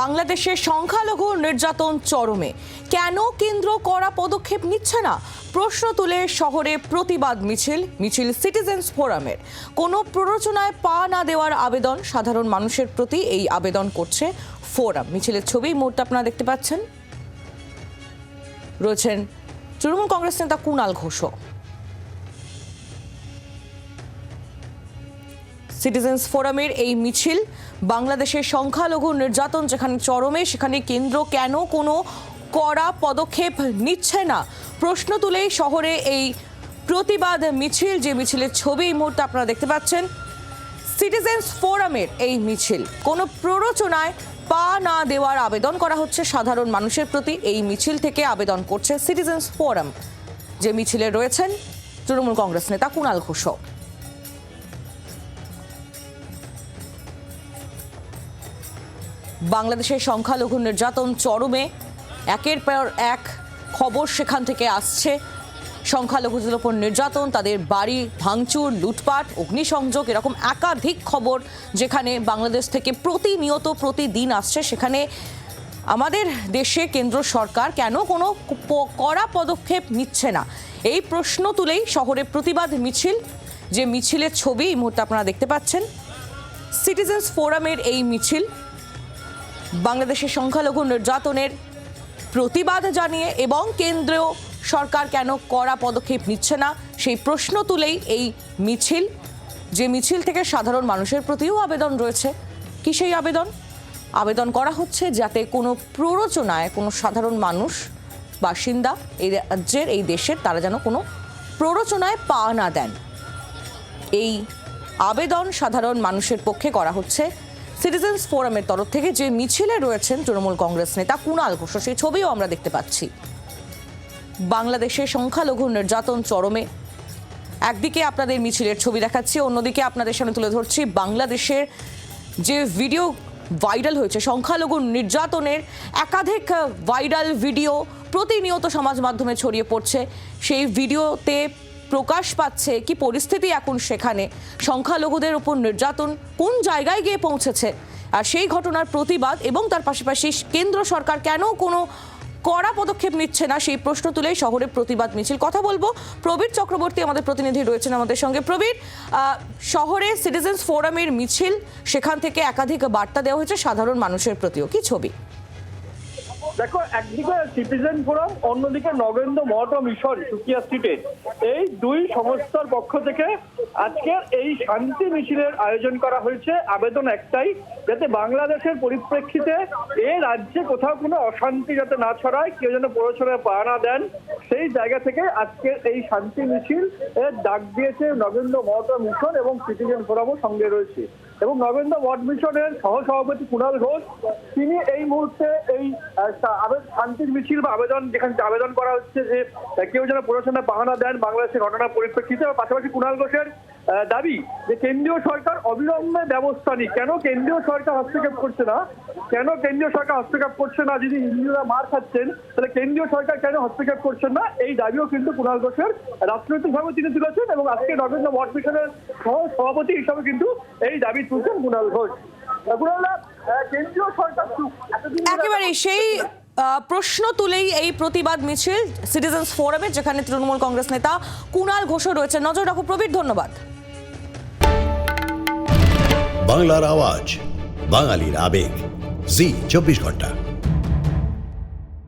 বাংলাদেশের সংখ্যালঘু নির্যাতন চরমে। কেন কেন্দ্র করা পদক্ষেপ নিচ্ছে না? প্রশ্ন তুলে শহরে প্রতিবাদ মিছিল মিছিল সিটিজেন্স ফোরামের। কোনো প্ররোচনায় পা না দেওয়ার আবেদন সাধারণ মানুষের প্রতি এই আবেদন করছে ফোরাম। মিছিলের ছবি মুহূর্তে আপনারা দেখতে পাচ্ছেন। রয়েছেন তৃণমূল কংগ্রেস নেতা কুণাল ঘোষও সিটিজেন্স ফোরামের এই মিছিল, বাংলাদেশের সংখ্যালঘু নির্যাতন যেখানে চরমে, সেখানে কেন্দ্র কেন কোনো কড়া পদক্ষেপ নিচ্ছে না? প্রশ্ন তুলেই শহরে এই প্রতিবাদ মিছিল, যে মিছিলের ছবি এই মুহূর্তে আপনারা দেখতে পাচ্ছেন। সিটিজেন্স ফোরামের এই মিছিল, কোনো প্ররোচনায় পা না দেওয়ার আবেদন করা হচ্ছে সাধারণ মানুষের প্রতি। এই মিছিল থেকে আবেদন করছে সিটিজেন্স ফোরাম যে মিছিলে রয়েছেন তৃণমূল কংগ্রেস নেতা কুণাল ঘোষও বাংলাদেশের সংখ্যালঘু নির্যাতন চরমে। একের পর এক খবর সেখান থেকে আসছে। সংখ্যালঘুদের ওপর নির্যাতন, তাদের বাড়ি ভাঙচুর, লুটপাট, অগ্নিসংযোগ এরকম একাধিক খবর যেখানে বাংলাদেশ থেকে প্রতিনিয়ত প্রতিদিন আসছে। সেখানে আমাদের দেশে কেন্দ্র সরকার কেন কোনো কড়া পদক্ষেপ নিচ্ছে না? এই প্রশ্ন তুলেই শহরে প্রতিবাদ মিছিল, যে মিছিলের ছবি এই মুহূর্তে আপনারা দেখতে পাচ্ছেন। সিটিজেন্স ফোরামের এই মিছিল বাংলাদেশের সংখ্যালঘু নির্যাতনের প্রতিবাদ জানিয়ে এবং কেন্দ্রীয় সরকার কেন কড়া পদক্ষেপ নিচ্ছে না, সেই প্রশ্ন তুলেই এই মিছিল। যে মিছিল থেকে সাধারণ মানুষের প্রতিও আবেদন রয়েছে। কি সেই আবেদন? আবেদন করা হচ্ছে যাতে কোনো প্ররোচনায় কোনো সাধারণ মানুষ, বাসিন্দা এই রাজ্যের, এই দেশের তারা যেন কোনো প্ররোচনায় পা না দেন। এই আবেদন সাধারণ মানুষের পক্ষে করা হচ্ছে। সিটিজেন্স ফোরামের তরফ থেকে যে মিছিলে রয়েছেন তৃণমূল কংগ্রেস নেতা কুণাল ঘোষ, সেই ছবিও আমরা দেখতে পাচ্ছি। বাংলাদেশের সংখ্যালঘু নির্যাতন চরমে। একদিকে আপনাদের মিছিলের ছবি দেখাচ্ছি, অন্যদিকে আপনাদের সামনে তুলে ধরছি বাংলাদেশের যে ভিডিও ভাইরাল হয়েছে, সংখ্যালঘু নির্যাতনের একাধিক ভাইরাল ভিডিও প্রতিনিয়ত সমাজ মাধ্যমে ছড়িয়ে পড়ছে। সেই ভিডিওতে প্রকাশ পাচ্ছে কি পরিস্থিতি এখন সেখানে। সংখ্যালঘুদের উপর নির্যাতন কোন জায়গায় গিয়ে পৌঁছেছে? আর সেই ঘটনার প্রতিবাদ এবং তার পাশাপাশি কেন্দ্র সরকার কেন কোনো কড়া পদক্ষেপ নিচ্ছে না সেই প্রশ্ন তুলেই শহরে প্রতিবাদ মিছিল। কথা বলব প্রবীর চক্রবর্তী, আমাদের প্রতিনিধি রয়েছেন আমাদের সঙ্গে। প্রবীর শহরে সিটিজেন্স ফোরামের মিছিল, সেখান থেকে একাধিক বার্তা দেওয়া হয়েছে সাধারণ মানুষের প্রতিও। কি ছবি? দেখো, একদিকে সিটিজেন ফোরাম অন্যদিকে নগেন্দ্র ও মিশন সুকিয়া স্ট্রিটে এই দুই সংস্থার পক্ষ থেকে আজকের এই শান্তি মিছিলের আয়োজন করা হয়েছে। আবেদন একটাই, যাতে বাংলাদেশের পরিপ্রেক্ষিতে এ রাজ্যে কোথাও কোনো অশান্তি যাতে না ছড়ায়, কেউ যেন প্ররোচনায় পা না দেন, সেই জায়গা থেকে আজকের এই শান্তি মিছিল এর ডাক দিয়েছে নগেন্দ্র ও মিশন এবং সিটিজেন ফোরামও সঙ্গে রয়েছে। এবং নগেন্দ্র মঠ মিশনের সহ সভাপতি কুণাল ঘোষ, তিনি এই মুহূর্তে এই শান্তির মিছিল বা আবেদন যেখানে আবেদন করা হচ্ছে যে কেউ যেন প্রশাসনে বাহানা দেন বাংলাদেশের ঘটনার পরিপ্রেক্ষিতে পাশাপাশি কুণাল ঘোষের দাবি যে কেন্দ্রীয় সরকার অবিলম্বে ব্যবস্থা নিক। কেন কেন্দ্রীয় সরকার হস্তক্ষেপ করছে না? কেন কেন্দ্রীয় সরকার হস্তক্ষেপ করছে না? যদি হিন্দুরা মার খাচ্ছেন তাহলে কেন্দ্রীয় সরকার কেন হস্তক্ষেপ করছেন না? এই দাবিও কিন্তু কুণাল ঘোষের রাজনৈতিকভাবে তিনি তুলেছেন এবং আজকে নরেন্দ্র মঠ মিশনের সহ সভাপতি হিসাবে কিন্তু এই দাবি তুলছেন কুণাল ঘোষ। কুণালদা, কেন্দ্রীয় সরকার একেবারে সেই আহ, প্রশ্ন তুলেই এই প্রতিবাদ মিছিল সিটিজেন্স ফোরামে যেখানে তৃণমূল কংগ্রেস নেতা কুণাল ঘোষও রয়েছে নজর রাখো প্রবীর ধন্যবাদ। বাংলার আওয়াজ বাঙালির আবেগ। জি চব্বিশ ঘণ্টা।